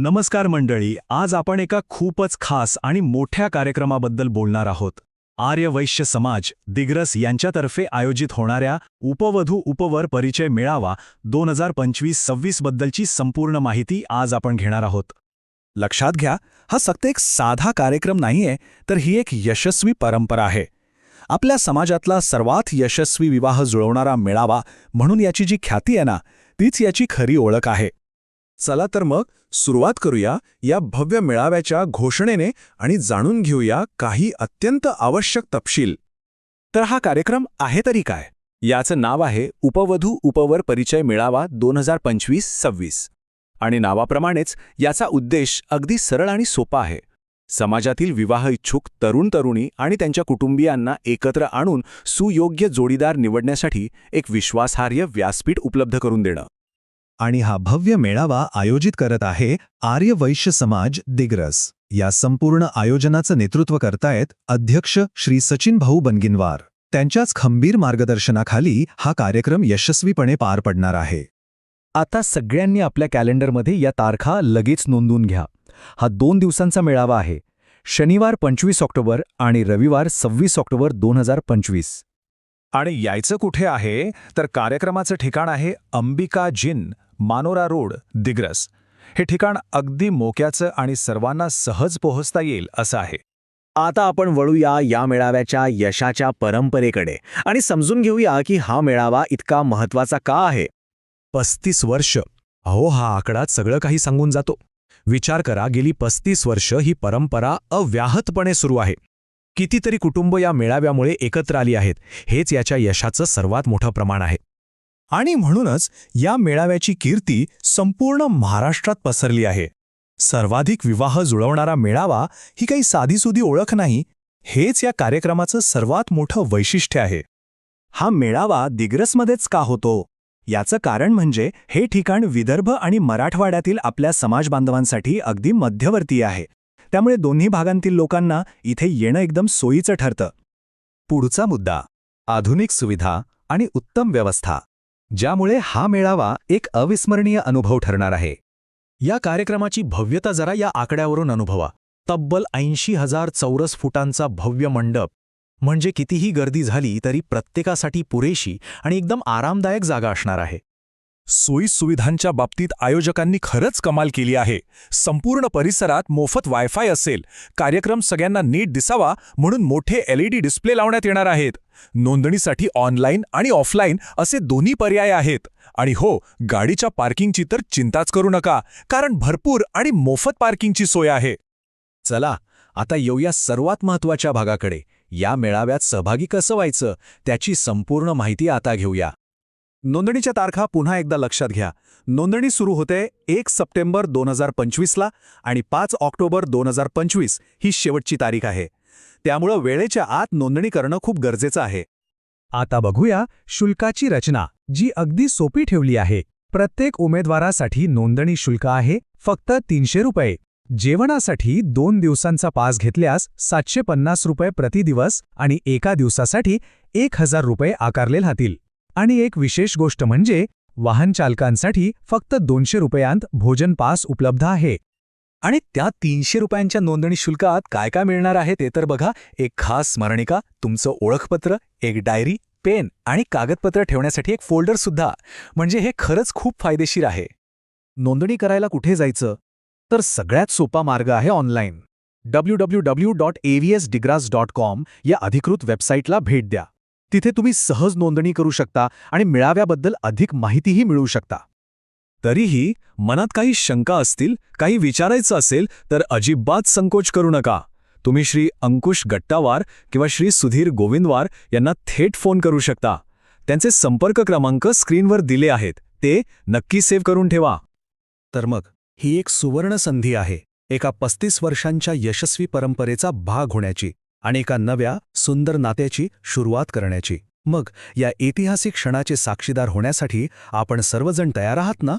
नमस्कार मंडळी आज आपण एका खूपच खास आणि मोठ्या कार्यक्रमाबद्दल बोलणार आहोत. आर्य वैश्य समाज दिग्रस यांच्यातर्फे आयोजित होणाऱ्या उपवधू उपवर परिचय मेळावा दोन हजार पंचवीस सव्वीस बद्दलची संपूर्ण माहिती आज आपण घेणार आहोत. लक्षात घ्या हा फक्त एक साधा कार्यक्रम नाहीये तर ही एक यशस्वी परंपरा आहे. आपल्या समाजातला सर्वात यशस्वी विवाह जुळवणारा मेळावा म्हणून याची जी ख्याती आहे ना तीच याची खरी ओळख आहे. चला तर मग सुरुवात करूया या भव्य मेळाव्याच्या घोषणेने आणि जाणून घेऊया काही अत्यंत आवश्यक तपशील. तर हा कार्यक्रम आहे तरी काय? याचं नाव आहे उपवधू उपवर परिचय मेळावा दोन हजार पंचवीस सव्वीस. आणि नावाप्रमाणेच याचा उद्देश अगदी सरळ आणि सोपा आहे. समाजातील विवाह इच्छुक तरुण तरुणी आणि त्यांच्या कुटुंबियांना एकत्र आणून सुयोग्य जोडीदार निवडण्यासाठी एक विश्वासार्ह व्यासपीठ उपलब्ध करून देणं. आणि हा भव्य मेळावा आयोजित करत आहे आर्य वैश्य समाज दिग्रस. या संपूर्ण आयोजनाचं नेतृत्व करतायत अध्यक्ष श्री सचिन भाऊ बनगिनवार. त्यांच्याच खंबीर मार्गदर्शनाखाली हा कार्यक्रम यशस्वीपणे पार पडणार आहे. आता सगळ्यांनी आपल्या कॅलेंडरमध्ये या तारखा लगेच नोंदवून घ्या. हा दोन दिवसांचा मेळावा आहे. शनिवार पंचवीस ऑक्टोबर आणि रविवार सव्वीस ऑक्टोबर दोन हजार पंचवीस. आणि यायचं कुठे आहे? तर कार्यक्रमाचं ठिकाण आहे अंबिका जिन. मानोरा रोड दिग्रस. हे ठिकाण अगदी मोक्याचं आणि सर्वांना सहज पोहोचता येईल असं आहे. आता आपण वळूया या मेळाव्याच्या यशाच्या परंपरेकडे आणि समजून घेऊया की हा मेळावा इतका महत्त्वाचा का आहे. पस्तीस वर्ष. अहो हा आकडा सगळं काही सांगून जातो. विचार करा गेली पस्तीस वर्ष ही परंपरा अव्याहतपणे सुरू आहे. कितीतरी कुटुंब या मेळाव्यामुळे एकत्र आली आहेत. हेच याच्या यशाचं सर्वात मोठं प्रमाण आहे. आणि म्हणूनच या मेळाव्याची कीर्ती संपूर्ण महाराष्ट्रात पसरली आहे. सर्वाधिक विवाह जुळवणारा मेळावा ही काही साधीसुधी ओळख नाही हेच या कार्यक्रमाचं सर्वात मोठं वैशिष्ट्य आहे. हा मेळावा दिग्रसमध्येच का होतो? याचं कारण म्हणजे हे ठिकाण विदर्भ आणि मराठवाड्यातील आपल्या समाजबांधवांसाठी अगदी मध्यवर्ती आहे. त्यामुळे दोन्ही भागांतील लोकांना इथे येणं एकदम सोयीचं ठरतं. पुढचा मुद्दा आधुनिक सुविधा आणि उत्तम व्यवस्था. ज्यामुळे हा मेळावा एक अविस्मरणीय अनुभव ठरणार आहे. या कार्यक्रमाची भव्यता जरा या आकड्यावरून अनुभवा. तब्बल ऐंशी हजार चौरस फुटांचा भव्य मंडप. म्हणजे कितीही गर्दी झाली तरी प्रत्येकासाठी पुरेशी आणि एकदम आरामदायक जागा असणार आहे. सोयीसुविधांच्या बाबतीत आयोजकांनी खरंच कमाल केली आहे. संपूर्ण परिसरात मोफत वायफाय असेल. कार्यक्रम सगळ्यांना नीट दिसावा म्हणून मोठे एलईडी डिस्प्ले लावण्यात येणार आहेत. नोंदणीसाठी ऑनलाईन आणि ऑफलाईन असे दोन्ही पर्याय आहेत. आणि हो गाडीच्या पार्किंगची तर चिंताच करू नका कारण भरपूर आणि मोफत पार्किंगची सोय आहे. चला आता येऊया सर्वात महत्त्वाच्या भागाकडे. या मेळाव्यात सहभागी कसं व्हायचं त्याची संपूर्ण माहिती आता घेऊया. नोंदणीच्या तारखा पुन्हा एकदा लक्षात घ्या. नोंदणी सुरू होते एक सप्टेंबर दोन हजार पंचवीसला आणि पाच ऑक्टोबर दोन हजार पंचवीस ही शेवटची तारीख आहे. त्यामुळं वेळेच्या आत नोंदणी करणं खूप गरजेचं आहे. आता बघूया शुल्काची रचना जी अगदी सोपी ठेवली आहे. प्रत्येक उमेदवारासाठी नोंदणी शुल्क आहे फक्त तीनशे रुपये. जेवणासाठी दोन दिवसांचा पास घेतल्यास सातशे पन्नास रुपये प्रतिदिवस आणि एका दिवसासाठी एक हजार रुपये आकारले राहतील. आणि एक विशेष गोष्ट म्हणजे वाहन चालकांसाठी फक्त दोनशे रुपयांत भोजन पास उपलब्ध आहे. आणि त्या तीनशे रुपयांच्या नोंदणी शुल्कात काय काय मिळणार आहे ते तर बघा एक खास स्मरणिका तुमचं ओळखपत्र एक डायरी पेन आणि कागदपत्र ठेवण्यासाठी एक फोल्डर सुद्धा. म्हणजे हे खरंच खूप फायदेशीर आहे. नोंदणी करायला कुठे जायचं? तर सगळ्यात सोपा मार्ग आहे online. W W W dot AVS Digras dot com या अधिकृत वेबसाईटला भेट द्या. तिथे तुम्ही सहज नोंदणी करू शकता आणि मिळाव्याबद्दल अधिक माहितीही मिळवू शकता. तरीही मनात काही शंका असतील काही विचारायचं असेल तर अजिबात संकोच करू नका. तुम्ही श्री अंकुश गट्टावार किंवा श्री सुधीर गोविंदवार यांना थेट फोन करू शकता. त्यांचे संपर्क क्रमांक स्क्रीनवर दिले आहेत. ते नक्की सेव्ह करून ठेवा. तर मग ही एक सुवर्ण संधी आहे. एका पस्तीस वर्षांच्या यशस्वी परंपरेचा भाग होण्याची. आणि एका नव्या सुंदर नात्याची सुरुवात करण्याची. मग या ऐतिहासिक क्षणाचे साक्षीदार होण्यासाठी आपण सर्वजण तयार आहात ना?